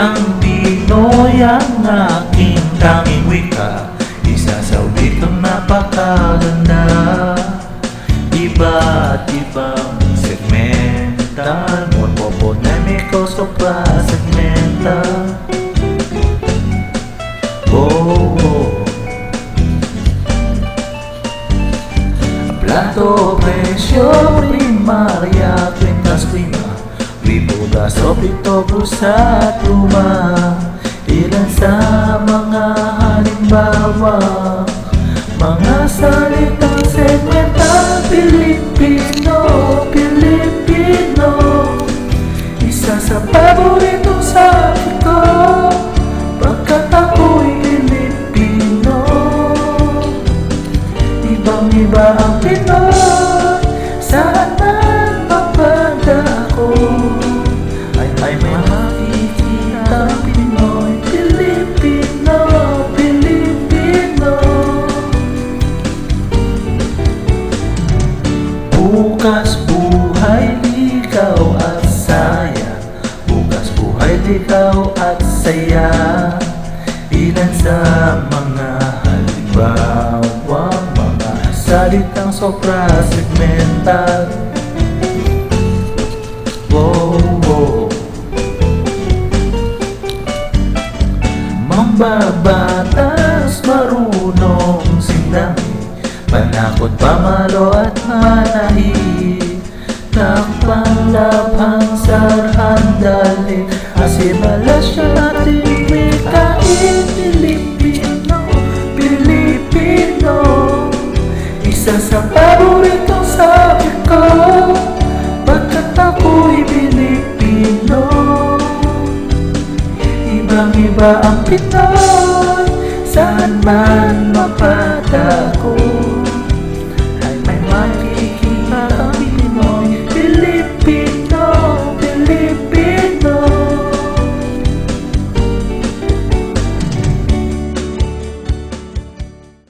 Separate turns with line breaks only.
kang Pinoyang aking tanging wika Isasabi kang napakaganda Iba't ibang segmental Morpopotemico sopra segmental Oh, oh Plato, precio, primaria. Bibuga, sopito, brusa, pluma Ilan sa mga halimbawa Mga salitang segmental Pilipino, Pilipino. Isa sa paboritong sabi ko Pagkat ako'y Pilipino. Ibang iba ang Ay ay may makikita Pinoy. Pilipino, Pilipino Bukas buhay ligaw at saya. Bukas buhay ligaw at saya. Ilan sa mga halimbawang mga salitang sobra segmental Mambabatas, marunong sindami Panakot, pamalo at manahi. Takpang labhang sarhan dali. Asimalasya natin wikain Pilipino, Pilipino. Isa sa paboritong sabi ko Pagkat ako'y Pilipino Ibang iba ang Pinoy. Saan man